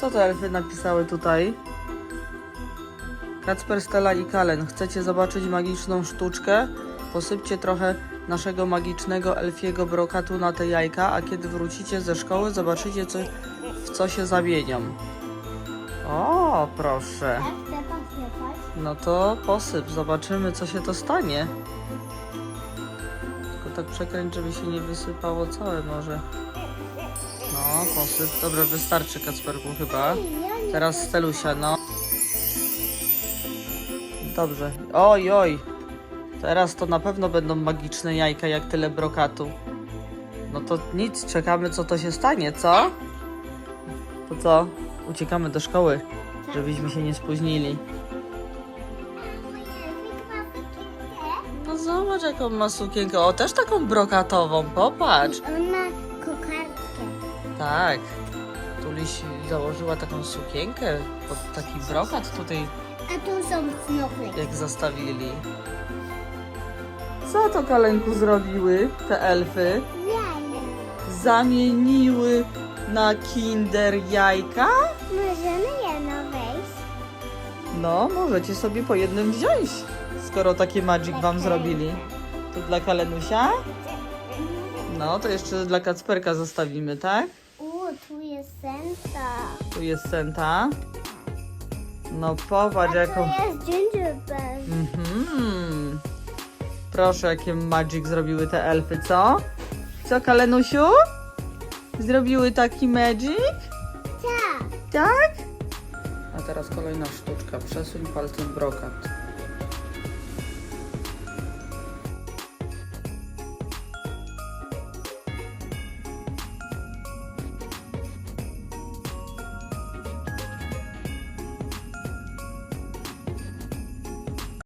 Co te elfy napisały tutaj? Kacper, Stella i Kalen, chcecie zobaczyć magiczną sztuczkę? Posypcie trochę naszego magicznego elfiego brokatu na te jajka, a kiedy wrócicie ze szkoły, zobaczycie, co, w co się zamienią. O, proszę. No to posyp, zobaczymy, co się to stanie. Tylko tak przekręć, żeby się nie wysypało całe może. No. Dobra, wystarczy Kacperku chyba. Teraz Stelusia, no. Dobrze. Oj, oj. Teraz to na pewno będą magiczne jajka, jak tyle brokatu. No to nic, czekamy co to się stanie, co? To co? Uciekamy do szkoły, żebyśmy się nie spóźnili. No zobacz jaką ma sukienkę. O, też taką brokatową, popatrz. On ma kokardkę. Tak. Tuliś założyła taką sukienkę pod taki brokat tutaj, A tu są snowflake. jak zastawili. Co to Kalenku zrobiły te elfy? Jaja. Zamieniły na kinder jajka? Możemy jedno wejść? No, możecie sobie po jednym wziąć, skoro takie magic wam zrobili. To dla Kalenusia? No, to jeszcze dla Kacperka zostawimy, tak? U, tu jest senta. Tu jest Senta. No popatrz To jaką... jest gingerbread. Mhm. Proszę, jakie magic zrobiły te elfy, co? Co, Kalenusiu? Zrobiły taki magic? Tak. Tak? A teraz kolejna sztuczka. Przesuń palcem brokat.